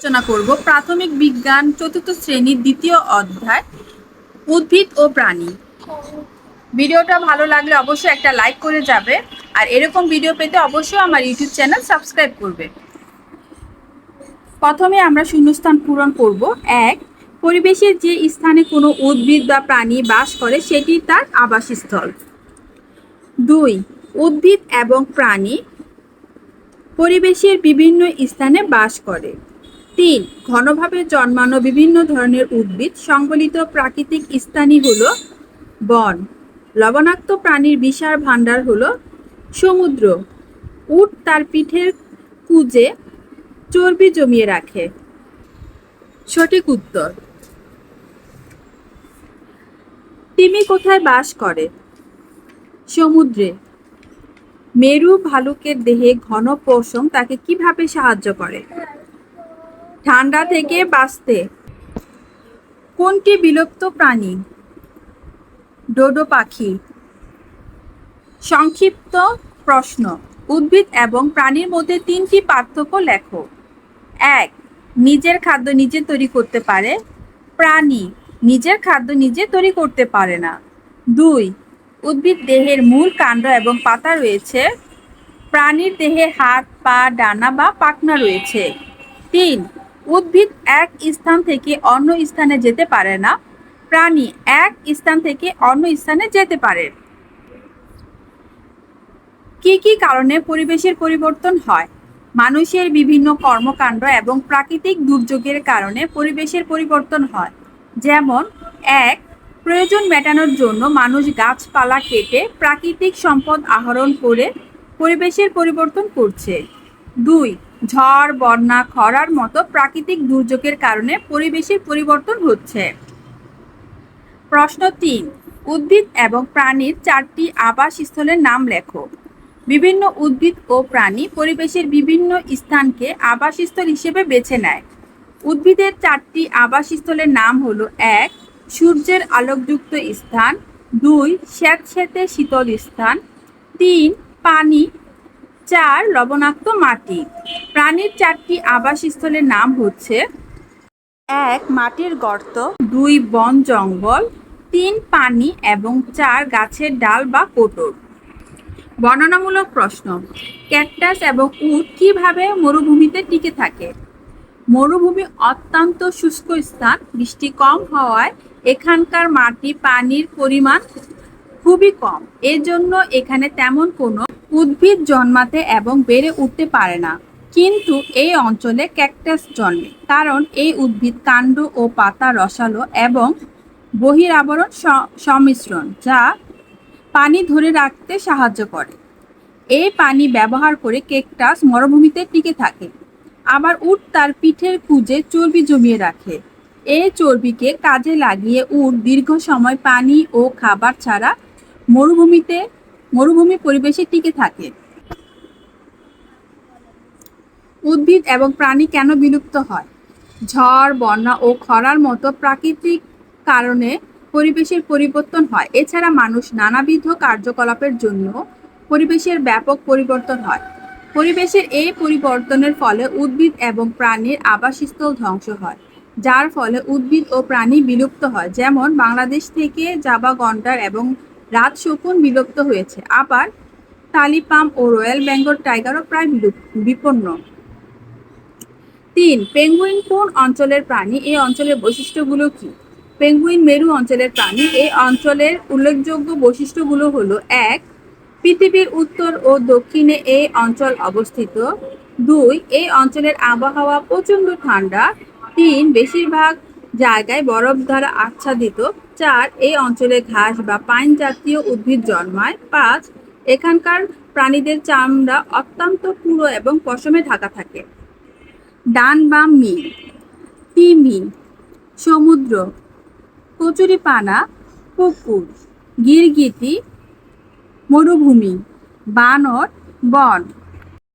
আলোচনা করব প্রাথমিক বিজ্ঞান চতুর্থ শ্রেণির দ্বিতীয় অধ্যায়, উদ্ভিদ ও প্রাণী। ভিডিওটা ভালো লাগলে অবশ্যই একটা লাইক করে যাবে, আর এরকম ভিডিও পেতে অবশ্যই আমার ইউটিউব চ্যানেল সাবস্ক্রাইব করবে। প্রথমে আমরা শূন্যস্থান পূরণ করব। এক, পরিবেশের যে স্থানে কোনো উদ্ভিদ বা প্রাণী বাস করে, সেটি তার আবাসস্থল। দুই, উদ্ভিদ এবং প্রাণী পরিবেশের বিভিন্ন স্থানে বাস করে। তিন, ঘনভাবে জন্মানো বিভিন্ন ধরনের উদ্ভিদ সংবলিত প্রাকৃতিক স্থানই হলো বন। লবণাক্ত প্রাণীর বিশাল ভাণ্ডার হলো সমুদ্র। উট তার পিঠের কুজে চর্বি জমিয়ে রাখে। সঠিক উত্তর। তিমি কোথায় বাস করে? সমুদ্রে। মেরু ভালুকের দেহে ঘন পশম তাকে কীভাবে সাহায্য করে? ঠান্ডা থেকে বাঁচতে। কোনটি বিলুপ্ত প্রাণী? ডোডো পাখি। সংক্ষিপ্ত প্রশ্ন। উদ্ভিদ এবং প্রাণীর মধ্যে তিনটি পার্থক্য লেখো। এক, নিজের খাদ্য নিজে তৈরি করতে পারে। প্রাণী নিজের খাদ্য নিজে তৈরি করতে পারে না। দুই, উদ্ভিদ দেহের মূল কাণ্ড এবং পাতা রয়েছে। প্রাণীর দেহে হাত, পা, ডানা বা পাখনা রয়েছে। তিন উদ্ভিদ এক স্থান থেকে অন্য স্থানে যেতে পারে না, প্রাণী এক স্থান থেকে অন্য স্থানে যেতে পারে। কি কি কারণে পরিবেশের পরিবর্তন হয়? মানুষের বিভিন্ন কর্মকাণ্ড এবং প্রাকৃতিক দুর্যোগের কারণে পরিবেশের পরিবর্তন হয়। যেমন, এক, প্রয়োজন মেটানোর জন্য মানুষ গাছপালা কেটে প্রাকৃতিক সম্পদ আহরণ করে পরিবেশের পরিবর্তন করছে। দুই ঝড়, বন্যা, খরার মতো প্রাকৃতিক দুর্যোগের কারণে পরিবেশের পরিবর্তন হচ্ছে প্রশ্ন তিন, উদ্ভিদ এবং প্রাণীর চারটি আবাসস্থলের নাম লেখো। বিভিন্ন উদ্ভিদ ও প্রাণী পরিবেশের বিভিন্ন স্থানকে আবাসস্থল হিসেবে বেছে নেয়। উদ্ভিদের চারটি আবাসস্থলের নাম হলো এক, সূর্যের আলোকযুক্ত স্থান, দুই স্যাঁতস্যাঁতে শীতল স্থান, তিন, পানি চার লবণাক্ত মাটি। প্রাণীর চারটি আবাসস্থলের নাম হচ্ছে এক মাটির গর্ত, দুই বন জঙ্গল, তিন পানি এবং চার গাছের ডাল বা কোটর বর্ণনামূলক প্রশ্ন, ক্যাকটাস এবং উট কীভাবে মরুভূমিতে টিকে থাকে? মরুভূমি অত্যন্ত শুষ্ক স্থান, বৃষ্টি কম হওয়ায় এখানকার মাটি পানির পরিমাণ খুবই কম। এজন্য এখানে তেমন কোনো উদ্ভিদ জন্মাতে এবং বেড়ে উঠতে পারে না। কিন্তু এই অঞ্চলে ক্যাকটাস জন্মে, কারণ এই উদ্ভিদ কাণ্ড ও পাতা রসালো এবং বহিরাবরণ স- সম্মিশ্রণ যা পানি ধরে রাখতে সাহায্য করে। এই পানি ব্যবহার করে কেকটাস মরুভূমিতে টিকে থাকে, আবার উট তার পিঠের কুজে চর্বি জমিয়ে রাখে। এই চর্বিকে কাজে লাগিয়ে উট দীর্ঘ সময় পানি ও খাবার ছাড়া মরুভূমিতে মরুভূমি পরিবেশে টিকে থাকে। উদ্ভিদ এবং প্রাণী কেন বিলুপ্ত হয়? ঝড়, বন্যা ও খরার মতো প্রাকৃতিক কারণে পরিবেশের পরিবর্তন হয়। এছাড়া মানুষ নানাবিধ কার্যকলাপের জন্য পরিবেশের ব্যাপক পরিবর্তন হয়। পরিবেশের এই পরিবর্তনের ফলে উদ্ভিদ এবং প্রাণীর আবাসস্থল ধ্বংস হয়, যার ফলে উদ্ভিদ ও প্রাণী বিলুপ্ত হয়। যেমন বাংলাদেশ থেকে জাবা গন্ডার এবং রাত শকুন বিলুপ্ত হয়েছে। আবার তালিপাম ও রয়্যাল বেঙ্গল টাইগারও প্রায় বিপন্ন। তিন, পেঙ্গুইন কোন অঞ্চলের প্রাণী? এই অঞ্চলের বৈশিষ্ট্যগুলো কি? পেঙ্গুইন মেরু অঞ্চলের প্রাণী। এই অঞ্চলের উল্লেখযোগ্য বৈশিষ্ট্যগুলো হলো, এক, পৃথিবীর উত্তর ও দক্ষিণে এই অঞ্চল অবস্থিত। দুই, এই অঞ্চলের আবহাওয়া প্রচণ্ড ঠান্ডা। তিন, বেশিরভাগ জায়গায় বরফ দ্বারা আচ্ছাদিত। চার এই অঞ্চলে ঘাস বা পাইন জাতীয় উদ্ভিদ জন্মায়। পাঁচ, এখানকার প্রাণীদের চামড়া অত্যন্ত পুরো এবং পশমে ঢাকা থাকে। ডান বাম মিল তিমি সমুদ্র, কচুরিপানা, পুকুর, গিরগিটি, মরুভূমি, বানর, বন।